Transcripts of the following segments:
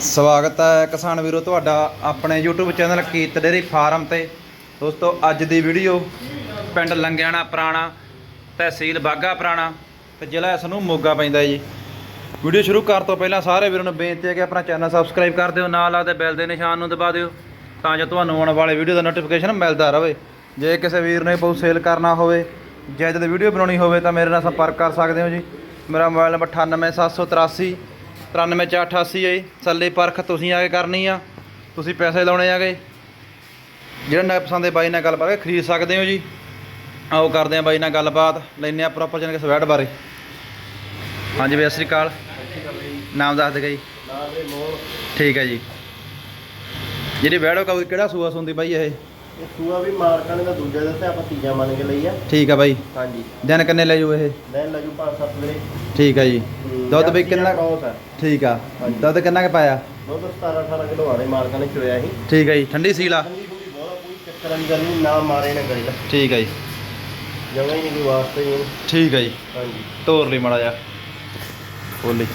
ਸਵਾਗਤ ਹੈ ਕਿਸਾਨ ਵੀਰੋ ਤੁਹਾਡਾ ਆਪਣੇ YouTube ਚੈਨਲ ਕੀਤ ਡੇਰੀ ਫਾਰਮ ਤੇ। ਦੋਸਤੋ, ਅੱਜ ਦੀ ਵੀਡੀਓ ਪਿੰਡ ਲੰਗਿਆਣਾ ਪੁਰਾਣਾ, ਤਹਿਸੀਲ ਬਾਗਾ ਪੁਰਾਣਾ ਤੇ ਜ਼ਿਲ੍ਹਾ ਇਸ ਨੂੰ ਮੋਗਾ ਪੈਂਦਾ ਜੀ। ਵੀਡੀਓ ਸ਼ੁਰੂ ਕਰਨ ਤੋਂ ਪਹਿਲਾਂ ਸਾਰੇ ਵੀਰਾਂ ਨੂੰ ਬੇਨਤੀ ਹੈ ਕਿ ਆਪਣਾ ਚੈਨਲ ਸਬਸਕ੍ਰਾਈਬ ਕਰ ਦਿਓ, ਨਾਲ ਲੱਗਦੇ ਬੈਲ ਦੇ ਨਿਸ਼ਾਨ ਨੂੰ ਦਬਾ ਦਿਓ ਤਾਂ ਜੋ ਤੁਹਾਨੂੰ ਆਉਣ ਵਾਲੇ ਵੀਡੀਓ ਦਾ ਨੋਟੀਫਿਕੇਸ਼ਨ ਮਿਲਦਾ ਰਹੇ। ਜੇ ਕਿਸੇ ਵੀਰ ਨੇ ਬਹੁਤ ਸੇਲ ਕਰਨਾ ਹੋਵੇ ਜਾਂ ਜਦ ਵੀਡੀਓ ਬਣਾਉਣੀ ਹੋਵੇ ਤਾਂ ਮੇਰੇ ਨਾਲ ਸੰਪਰਕ ਕਰ ਸਕਦੇ ਹੋ ਜੀ। ਮੇਰਾ ਮੋਬਾਈਲ ਨੰਬਰ 98783 93488 ਹੈ ਜੀ। ਸੱਲੇ ਪਰਖ ਤੁਸੀਂ ਆ ਕੇ ਕਰਨੀ ਆ। ਤੁਸੀਂ ਪੈਸੇ ਲਾਉਣੇ ਆਗੇ। ਜਿਹੜਾ ਨਾ ਪਸੰਦ ਹੈ ਬਾਈ ਨਾਲ ਗੱਲ ਕਰਕੇ ਖਰੀਦ ਸਕਦੇ ਹੋ ਜੀ। ਆਓ ਕਰਦੇ ਆ ਬਾਈ ਨਾਲ ਗੱਲਬਾਤ। ਲੈਨੇ ਆ ਪ੍ਰੋਪਰ ਜਨ ਕੇ ਸਵੈਟ ਬਾਰੇ। ਹਾਂਜੀ ਬਈ ਸ੍ਰੀ ਅਕਾਲ। ਨਾਮ ਦੱਸ ਦੇ ਜੀ। ਠੀਕ ਹੈ ਜੀ। ਜਿਹੜੀ ਵੈੜੋ ਕਾ ਕਿਹੜਾ ਸੂਆ ਸੁੰਦੀ ਬਾਈ ਇਹ? ਇਹ ਸੂਆ ਵੀ ਮਾਰਕਾਂ ਨੇ ਦਾ ਦੂਜਾ ਦਿੱਤਾ ਆਪਾਂ ਤੀਜਾ ਮੰਨ ਕੇ ਲਈ ਆ। ਠੀਕ ਆ ਬਾਈ। ਹਾਂਜੀ। ਦਿਨ ਕਿੰਨੇ ਲੈ ਜੂ ਇਹ? ਲੈਣ ਲੱਗੂ 5-7 ਵੀਰੇ ਠੀਕ ਆ ਜੀ। ਦੁੱਧ ਬਈ ਕਿੰਨਾ ਕੌਸ ਹੈ ਠੀਕ ਆ। ਦੁੱਧ ਕਿੰਨਾ ਕੁ ਪਾਇਆ? ਦੁੱਧ 17-18 ਕਿਲੋ ਆਲੇ ਮਾਰਕਾਂ ਨੇ ਚੋਇਆ ਸੀ। ਠੀਕ ਆ ਜੀ ਠੰਡੀ ਸੀਲ ਆ। ਠੰਡੀ ਠੰਡੀ ਬਹੁਤ ਆ, ਕੋਈ ਚੱਕਰ ਵਾਲੀ ਗੱਲ ਨਹੀਂ ਨਾ ਮਾਰੇ ਨਾ ਕਰੀ। ਦਾ ਠੀਕ ਆ ਜੀ। ਜਮਾ ਹੀ ਨਹੀਂ ਕੋਈ ਵਾਸਤੇ ਹੀ ਇਹਨੂੰ। ਠੀਕ ਆ ਜੀ। ਹਾਂਜੀ। ਤੋਰ ਲਈ ਮੜਾ ਜਾ ਬੋਲੀ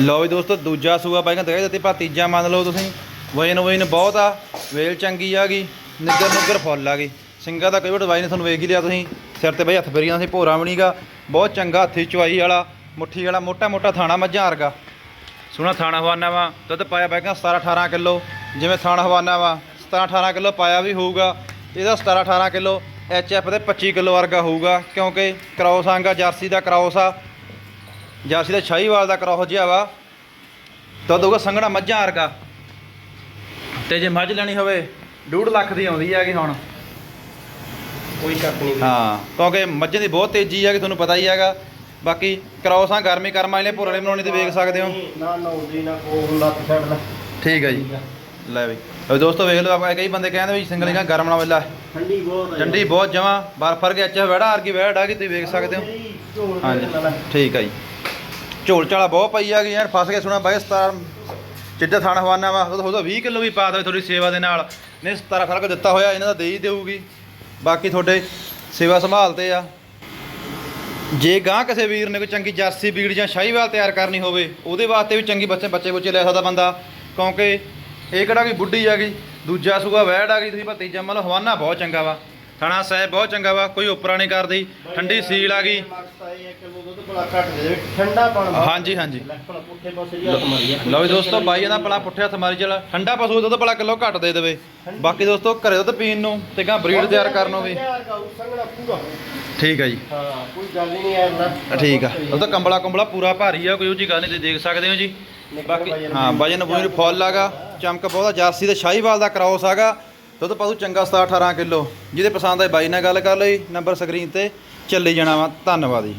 ਲਓ ਵੀ ਦੋਸਤੋ ਦੂਜਾ ਸੂਆ ਬਾਈਆਂ ਦੇ ਦਿੱਤੀ ਪਾ ਤੀਜਾ ਮੰਨ ਲਓ ਤੁਸੀਂ। ਵਜਨ ਵਜਨ ਬਹੁਤ ਆ ਵੇਲ ਚੰਗੀ ਆ ਗਈ ਨਿੱਗਰ ਨਿੱਗਰ ਫੁੱਲ ਆ ਗਈ। ਸਿੰਗਾ ਦਾ ਕਈ ਵਾਰ ਬਾਈ ਨੇ ਤੁਹਾਨੂੰ ਵੇਖ ਹੀ ਲਿਆ ਤੁਸੀਂ। ਸਿਰ ਤੇ ਬਈ ਹੱਥ ਫੇਰੀਆਂ ਸੀ ਭੋਰਾ ਬਣੀਗਾ ਬਹੁਤ ਚੰਗਾ ਹੱਥੀ ਚੁਆਈ ਵਾਲਾ। ਮੁੱਠੀ ਵਾਲਾ ਮੋਟਾ ਮੋਟਾ ਥਾਣਾ ਮੱਝਾਂ ਵਰਗਾ। ਸੋਹਣਾ ਥਾਣਾ ਹਵਾਨਾ ਵਾ ਦੁੱਧ ਪਾਇਆ ਬਾਈਆਂ 17 18 ਕਿਲੋ। ਜਿਵੇਂ ਥਾਣਾ ਹਵਾਨਾ ਵਾ 17 18 ਕਿਲੋ ਪਾਇਆ ਵੀ ਹੋਊਗਾ। ਇਹਦਾ 17 18 ਕਿਲੋ ਐਚ ਐਫ ਦੇ 25 ਕਿਲੋ ਵਰਗਾ ਹੋਊਗਾ ਕਿਉਂਕਿ ਕ੍ਰੋਸ ਆਂਗਾ ਜਰਸੀ ਦਾ ਕ੍ਰੋਸ ਆ। ਜਰਸੀ ਦਾ ਸ਼ਾਹੀਵਾਲ ਦਾ ਕ੍ਰੋਸ ਜਿਹਾ ਵਾ। ਦੁੱਧ ਹੋਊਗਾ ਸੰਘਣਾ ਮੱਝਾਂ ਵਰਗਾ। ਤੇ ਜੇ ਮੱਝ ਲੈਣੀ ਹੋਵੇ 2.5 ਲੱਖ ਦੀ ਆਉਂਦੀ ਹੈਗੀ ਹੁਣ। ਕੋਈ ਸ਼ੱਕ ਨਹੀਂ। ਹਾਂ ਕਿਉਂਕਿ ਮੱਝਾਂ ਦੀ ਬਹੁਤ ਤੇਜ਼ੀ ਹੈ ਕਿ ਤੁਹਾਨੂੰ ਪਤਾ ਹੀ ਹੈਗਾ। ਬਾਕੀ ਕ੍ਰੋਸਾਂ ਗਰਮੀ ਕਰਮ ਵਾਲੇ ਭੋਰੇ ਵਾਲੇ ਬਣਾਉਣੀ ਤੇ ਵੇਖ ਸਕਦੇ ਹੋ। ਨਾ ਨੌਂਦੀ ਨਾ ਕੋਹ ਲੱਤ ਛੱਡਦਾ ਠੀਕ ਹੈ ਜੀ। ਲੈ ਬਈ ਲਓ ਦੋਸਤੋ ਵੇਖ ਲਓ ਆਪਾਂ ਕਈ ਬੰਦੇ ਕਹਿੰਦੇ ਵੀ ਸਿੰਗਲੀਆਂ ਗਰਮ ਨਾ ਵੇਲਾ। ਠੰਡੀ ਬਹੁਤ ਹੈ ਠੰਡੀ ਬਹੁਤ ਜਮਾ ਬਰਫ ਵਰਗੇ ਅੱਛਾ ਵੜਾ ਵਰਗੀ ਵੈੜ ਆ ਗਈ ਤੁਸੀਂ ਵੇਖ ਸਕਦੇ ਹੋ। ਹਾਂਜੀ ਨਾਲ ਠੀਕ ਹੈ ਜੀ। ਝੋਲ ਝਾਲਾ ਬਹੁਤ ਪਈ ਆ ਗਈ ਯਾਰ ਫਸ ਕੇ ਸੁਣਾ ਬਾਈ 17 ਜਿੱਦਾਂ ਥਣ ਹਵਾਨਾ ਵਾ ਉਹਦਾ ਉਹਦਾ 20 ਕਿਲੋ ਵੀ ਪਾ ਦੇਵੇ ਥੋੜੀ ਸੇਵਾ ਦੇ ਨਾਲ। ਨੇ 17 ਖਲਕ ਦਿੱਤਾ ਹੋਇਆ ਇਹਨਾਂ ਦਾ ਦੇ ਹੀ ਦੇਊਗੀ। ਬਾਕੀ ਤੁਹਾਡੇ ਸੇਵਾ ਸੰਭਾਲਤੇ ਆ। ਜੇ ਗਾਂ ਕਿਸੇ ਵੀਰ ਨੇ ਕੋਈ ਚੰਗੀ ਜਰਸੀ, ਬੀੜ ਜਾਂ ਸ਼ਾਹੀਵਾਲ ਤਿਆਰ ਕਰਨੀ ਹੋਵੇ, ਉਹਦੇ ਵਾਸਤੇ ਵੀ ਚੰਗੀ ਬੱਚੇ ਬੱਚੇ ਬੁੱਚੇ ਲੈ ਸਕਦਾ ਬੰਦਾ। ਕਿਉਂਕਿ ਇਹ ਕਿਹੜਾ ਕੋਈ ਬੁੱਢੀ ਆ ਗਈ, ਦੂਜਾ ਸੂਆ ਵੈੜ ਆ ਗਈ, ਤੁਸੀਂ ਭਤੀਜਾ ਮਤਲਬ ਹਵਾਨਾ ਬਹੁਤ ਚੰਗਾ ਵਾ। ਥਣਾ ਸਾਹਿਬ ਬਹੁਤ ਚੰਗਾ ਵਾ ਕੋਈ ਉਪਰਾ ਨਹੀਂ ਕਰਦੀ ਠੰਡੀ ਸੀਲ ਆ ਗਈ। ਹਾਂਜੀ ਹਾਂਜੀ। ਜੀ। ਲਓ ਵੀ ਦੋਸਤੋ ਬਾਈ ਦਾ ਪਲਾ ਪੁੱਠੇ ਹੱਥ ਮਾਰੀ ਚਲਾ ਠੰਡਾ ਪਸ਼ੂ ਦੁੱਧ ਪਲਾ ਕਿਲੋ ਘੱਟ ਦੇ ਦੇਵੇ। ਬਾਕੀ ਦੋਸਤੋ ਘਰੇ ਦੁੱਧ ਪੀਣ ਨੂੰ ਤੇ ਗਾਂ ਬਰੀਡ ਤਿਆਰ ਕਰਨ ਨੂੰ ਵੀ। ਠੀਕ ਹੈ ਜੀ। ਹਾਂ ਕੋਈ ਗੱਲ ਹੀ ਨਹੀਂ ਯਾਰ ਨਾ। ਠੀਕ ਆ। ਉਹ ਤਾਂ ਕੰਬਲਾ ਕੰਬਲਾ ਪੂਰਾ ਭਾਰੀ ਆ ਕੋਈ ਉਹ ਜੀ ਗੱਲ ਨਹੀਂ ਤੁਸੀਂ ਦੇਖ ਸਕਦੇ ਹੋ ਜੀ। ਬਾਕੀ ਹਾਂ ਵਜਨ ਬੁਜਨ ਫੁੱਲ ਆਗਾ ਚਮਕ ਬਹੁਤਾ ਜਾਰਸੀ ਤੇ ਸ਼ਾਹੀਵਾਲ ਦਾ ਕ੍ਰਾਸ ਆਗਾ। ਦੁੱਧ ਪਾਉ ਚੰਗਾ 17 18 ਕਿਲੋ। ਜਿਹਦੇ ਪਸੰਦ ਆਏ ਬਾਈ ਨਾਲ ਗੱਲ ਕਰ ਲਈ, ਨੰਬਰ ਸਕਰੀਨ ਤੇ ਚੱਲੀ ਜਾਣਾ ਵਾ। ਧੰਨਵਾਦ ਜੀ।